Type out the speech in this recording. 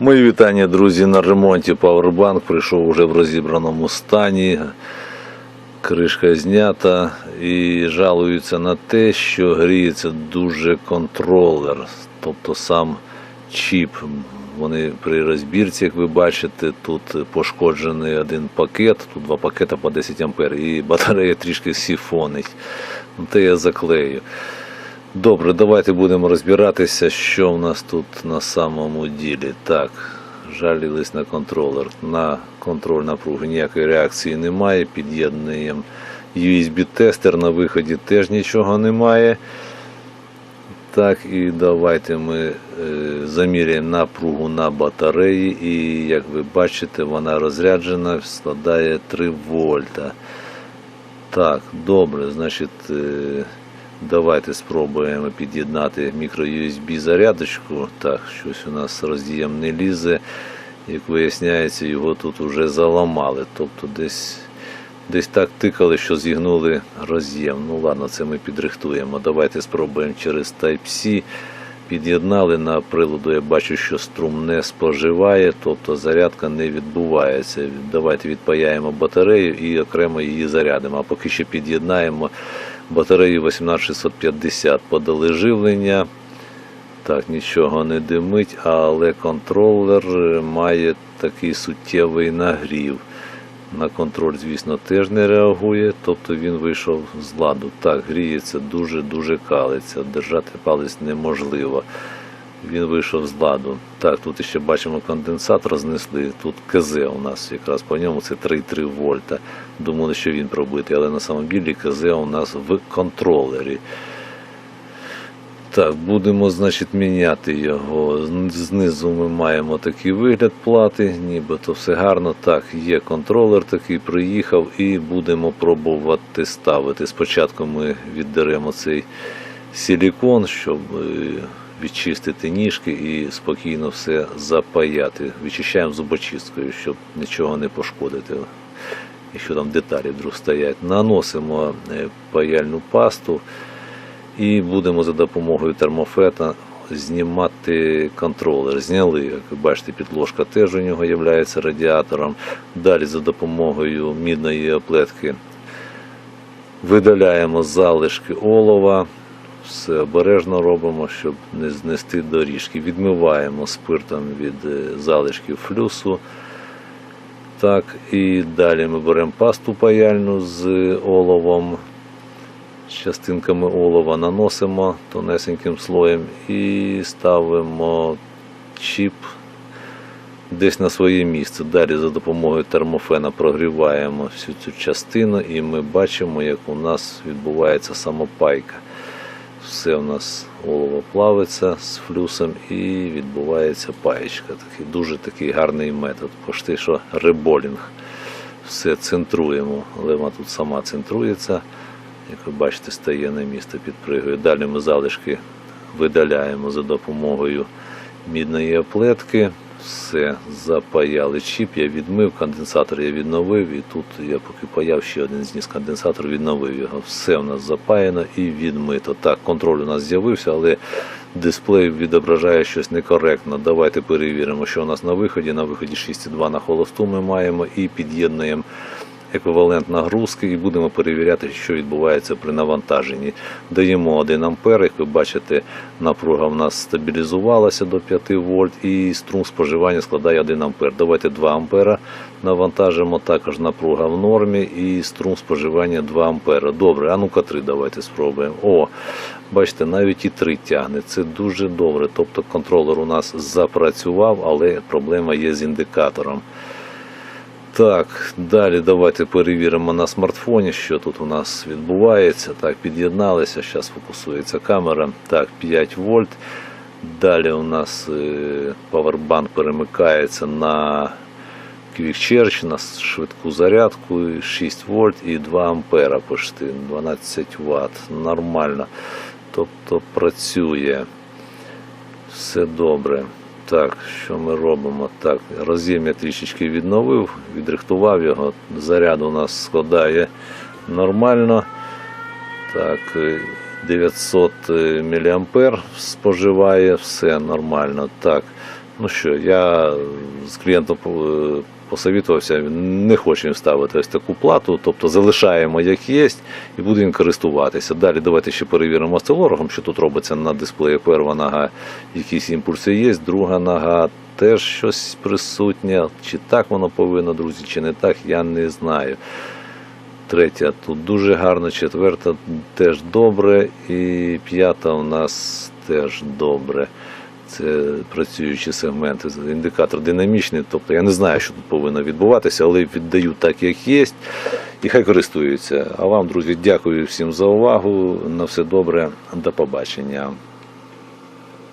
Мої вітання, друзі, на ремонті Powerbank прийшов уже в розібраному стані. Кришка знята і жалуються на те, що гріється дуже контролер, тобто сам чіп. Вони при розбірці, як ви бачите, тут пошкоджений один пакет, тут два пакети по 10 ампер, і батарея трішки сіфонить. Ну, Те я заклею. Добре, давайте будемо розбиратися, що в нас тут на самому ділі. Так, жалілись на контролер. На контроль напруги ніякої реакції немає. Під'єднуємо USB-тестер, на виході теж нічого немає. Так, і давайте ми е, заміряємо напругу на батареї. І як ви бачите, вона розряджена, складає 3 вольта. Так, добре, значить, е, давайте спробуємо під'єднати мікро-USB зарядочку. Так, щось у нас роз'єм не лізе. Як виясняється, його тут вже заламали. Тобто десь, десь так тикали, що зігнули роз'єм. Ну ладно, це ми підрихтуємо. Давайте спробуємо через Type-C. Під'єднали на приладу, я бачу, що струм не споживає, тобто зарядка не відбувається. Давайте відпаяємо батарею і окремо її зарядимо. А поки що під'єднаємо батарею 18650, подали живлення. Так, нічого не димить, але контролер має такий суттєвий нагрів. На контроль, звісно, теж не реагує, тобто він вийшов з ладу. Так, гріється дуже-дуже калиться. Держати палець неможливо. Він вийшов з ладу. Так, тут ще бачимо конденсатор знесли. Тут КЗ у нас якраз по ньому це 3,3 вольта. Думали, що він пробитий, але на самом КЗ у нас в контролері. Так, будемо, значить, міняти його. Знизу ми маємо такий вигляд плати, нібито все гарно. Так, є контролер такий, приїхав і будемо пробувати ставити. Спочатку ми віддеремо цей силікон, щоб е, відчистити ніжки і спокійно все запаяти. Вичищаємо зубочисткою, щоб нічого не пошкодити. Якщо там деталі вдруг стоять, наносимо е, паяльну пасту і будемо за допомогою термофета знімати контролер. Зняли, як ви бачите, підложка теж у нього є радіатором. Далі за допомогою мідної оплетки видаляємо залишки олова. Все обережно робимо, щоб не знести доріжки. Відмиваємо спиртом від е, залишків флюсу. Так, і далі ми беремо пасту паяльну з оловом з частинками олова наносимо тонесеньким слоєм і ставимо чіп десь на своє місце. Далі за допомогою термофена прогріваємо всю цю частину і ми бачимо, як у нас відбувається самопайка. Все у нас олово плавиться з флюсом і відбувається паєчка. Такий дуже такий гарний метод. Пошти, що реболінг. Все центруємо. Лема тут сама центрується. Як ви бачите, стає на місце, підпригує. Далі ми залишки видаляємо за допомогою мідної оплетки. Все, запаяли чіп, я відмив, конденсатор я відновив, і тут я поки паяв ще один зніс конденсатор, відновив його. Все у нас запаяно і відмито. Так, контроль у нас з'явився, але дисплей відображає щось некоректно. Давайте перевіримо, що у нас на виході. На виході 6,2 на холосту ми маємо і під'єднуємо еквівалент нагрузки і будемо перевіряти, що відбувається при навантаженні. Даємо 1 ампер, як ви бачите, напруга в нас стабілізувалася до 5 вольт і струм споживання складає 1 ампер. Давайте 2 ампера навантажимо, також напруга в нормі і струм споживання 2 ампера. Добре, а ну-ка 3 давайте спробуємо. О, бачите, навіть і 3 тягне. Це дуже добре. Тобто контролер у нас запрацював, але проблема є з індикатором. Так, далі давайте перевіримо на смартфоні, що тут у нас відбувається. Так, під'єдналися, зараз фокусується камера. Так, 5 вольт. Далі у нас е, павербанк перемикається на Quick на швидку зарядку 6 вольт і 2 ампера почти, 12 Вт. Нормально. Тобто працює. Все добре. Так, що ми робимо? Так, роз'єм я трішечки відновив, відрихтував його. Заряд у нас складає нормально. Так, е, 900 мА споживає, все нормально. Так, Ну що, я з клієнтом по- посовітувався, не хоче ставити ось таку плату, тобто залишаємо як є і будемо користуватися. Далі давайте ще перевіримо осцилографом, що тут робиться на дисплеї. Перша нога, якісь імпульси є, друга нога теж щось присутнє. Чи так воно повинно, друзі, чи не так, я не знаю. Третя тут дуже гарно, четверта теж добре, і п'ята у нас теж добре. Це працюючі сегменти, індикатор динамічний. Тобто я не знаю, що тут повинно відбуватися, але віддаю так, як є, і хай користуються. А вам, друзі, дякую всім за увагу. На все добре, до побачення.